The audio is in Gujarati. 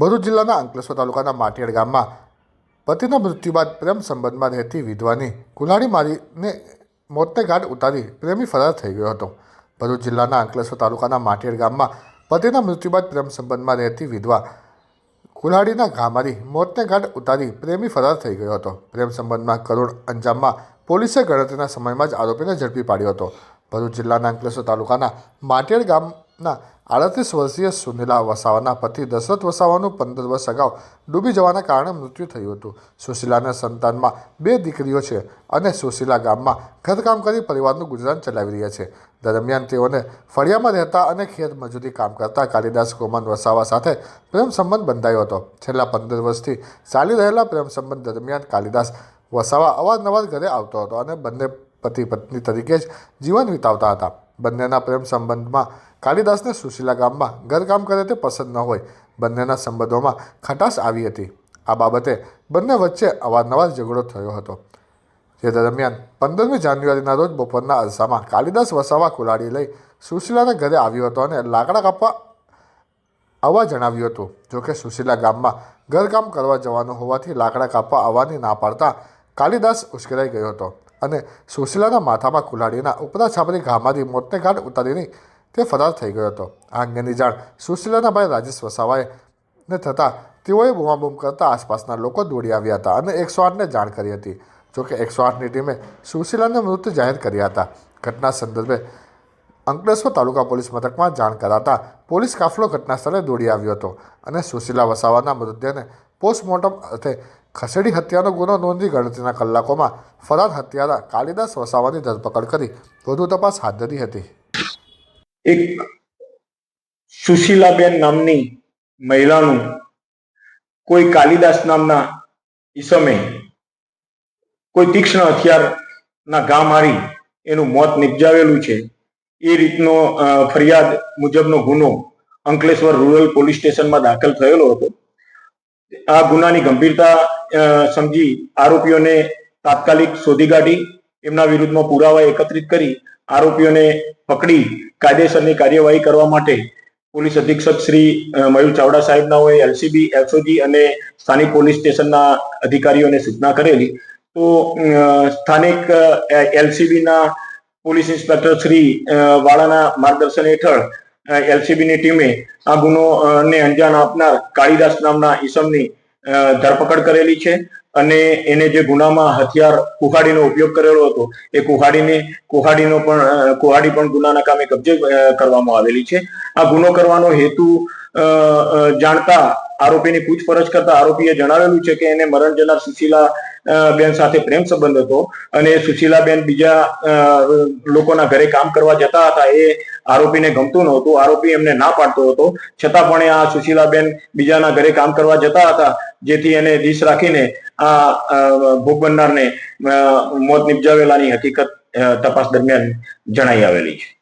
ભરૂચ જિલ્લાના અંકલેશ્વર તાલુકાના માટિયાડ ગામમાં પતિના મૃત્યુ બાદ પ્રેમ સંબંધમાં રહેતી વિધવાની કુલાડી મારીને મોતને ઘાટ ઉતારી પ્રેમી ફરાર થઈ ગયો હતો. ભરૂચ જિલ્લાના અંકલેશ્વર તાલુકાના માટિયાડ ગામમાં પતિના મૃત્યુ બાદ પ્રેમ સંબંધમાં રહેતી વિધવા કુલ્હાડીના ઘા મારી મોતને ઘાટ ઉતારી પ્રેમી ફરાર થઈ ગયો હતો. પ્રેમ સંબંધમાં કરોડ અંજામમાં પોલીસે ગણતરીના સમયમાં જ આરોપીને ઝડપી પાડ્યો હતો. ભરૂચ જિલ્લાના અંકલેશ્વર તાલુકાના માટેડ ગામના આડત્રીસ વર્ષીય સુનિલા વસાવાના પતિ દશરથ વસાવાનું પંદર વર્ષ અગાઉ ડૂબી જવાના કારણે મૃત્યુ થયું હતું. સુશીલાના સંતાનમાં બે દીકરીઓ છે અને સુશીલા ગામમાં ઘરકામ કરી પરિવારનું ગુજરાન ચલાવી રહ્યા છે. દરમિયાન તેઓને ફળિયામાં રહેતા અને ખેત મજૂરી કામ કરતા કાલિદાસ કોમન વસાવા સાથે પ્રેમ સંબંધ બંધાયો હતો. છેલ્લા પંદર વર્ષથી ચાલી રહેલા પ્રેમ સંબંધ દરમિયાન કાલિદાસ વસાવા અવારનવાર ઘરે આવતો હતો અને બંને પતિ પત્ની તરીકે જ જીવન વિતાવતા હતા. બંનેના પ્રેમ સંબંધમાં કાલિદાસને સુશીલા ગામમાં ઘરકામ કરે તે પસંદ ન હોય. બંનેના સંબંધોમાં ખટાશ આવી હતી. આ બાબતે બંને વચ્ચે અવારનવાર ઝઘડો થયો હતો. જે દરમિયાન પંદરમી જાન્યુઆરીના રોજ બપોરના અરસામાં કાલિદાસ વસાવા કુલાડી લઈ સુશીલાના ઘરે આવ્યો હતો અને લાકડા કાપવા આવવા જણાવ્યું હતું. જોકે સુશીલા ગામમાં ઘરકામ કરવા જવાનું હોવાથી લાકડા કાપવા આવવાની ના પાડતા કાલિદાસ ઉશ્કેરાઈ ગયો હતો. અને સુશીલાના માથામાં કુલાડીના ઉપરા છાપરી ઘામાંથી મોતને ઘાટ ઉતારીને તે ફરાર થઈ ગયો હતો. આ અંગેની જાણ સુશીલાના ભાઈ રાજેશ વસાવાએ ને થતાં તેઓએ બૂમાબૂમ કરતા આસપાસના લોકો દોડી આવ્યા હતા અને એકસો આઠને જાણ કરી હતી. જોકે એકસો આઠની ટીમે સુશીલાને મૃત જાહેર કર્યા હતા. ઘટના સંદર્ભે અંકલેશ્વર તાલુકા પોલીસ મથકમાં જાણ કરાતા પોલીસ કાફલો ઘટના સ્થળે દોડી આવ્યો હતો અને સુશીલા વસાવાના મૃતદેહને પોસ્ટમોર્ટમ અર્થે ખસેડી હત્યાનો ગુનો નોંધી ગણતરીના કલાકોમાં ફરાર હત્યારા કાલિદાસ વસાવાની ધરપકડ કરી. વધુ તપાસ હાથ ધરી હતી. એક સુશીલાબેન નામની મહિલાનું કોઈ કાલિદાસ નામના ઈસમે કોઈ તીક્ષ્ણ હથિયારના ઘા મારી એનું મોત નિપજાવેલું છે. એ રીતનો ફરિયાદ મુજબનો ગુનો અંકલેશ્વર રૂરલ પોલીસ સ્ટેશનમાં દાખલ થયેલો હતો. આ ગુનાની ગંભીરતા સમજી આરોપીઓને તાત્કાલિક શોધી કાઢી, એમના વિરુદ્ધમાં પુરાવા એકત્રિત કરી આરોપીઓને પકડી કાયદેસરની કાર્યવાહી કરવા માટે પોલીસ અધિક્ષક શ્રી મયુર ચાવડા સાહેબના હોય એલસીબી એસઓજી અને સ્થાનિક પોલીસ સ્ટેશનના અધિકારીઓને સૂચના કરેલી. તો સ્થાનિક એલસીબીના પોલીસ ઇન્સ્પેક્ટર શ્રી વાળાના માર્ગદર્શન હેઠળ એલસીબીની ટીમે આ ગુનો ને અંજામ આપનાર કાળીદાસ નામના ઈસમની ધરપકડ કરેલી છે અને એને જે ગુનામાં હથિયાર કુહાડીનો ઉપયોગ કરેલો હતો, એ કુહાડીને, કુહાડીનો પણ કુહાડી પણ ગુનાના કામે કબજે કરવામાં આવેલી છે. આ ગુનો કરવાનો હેતુ જાણતા આરોપીની પૂછપરછ કરતા આરોપીએ જણાવેલું છે કે એને મરણ જનાર સુશીલા બેન સાથે પ્રેમ સંબંધ હતો અને સુશીલાબેન બીજા લોકોના ઘરે કામ કરવા જતા હતા એ આરોપીને ગમતું નહોતું. આરોપી એમને ના પાડતો હતો. છતાં પણ આ સુશીલાબેન બીજાના ઘરે કામ કરવા જતા હતા, જેથી એને દિશ રાખીને આ ભોગ બનનારને મોત નિપજાવેલાની હકીકત તપાસ દરમિયાન જણાઈ આવેલી છે.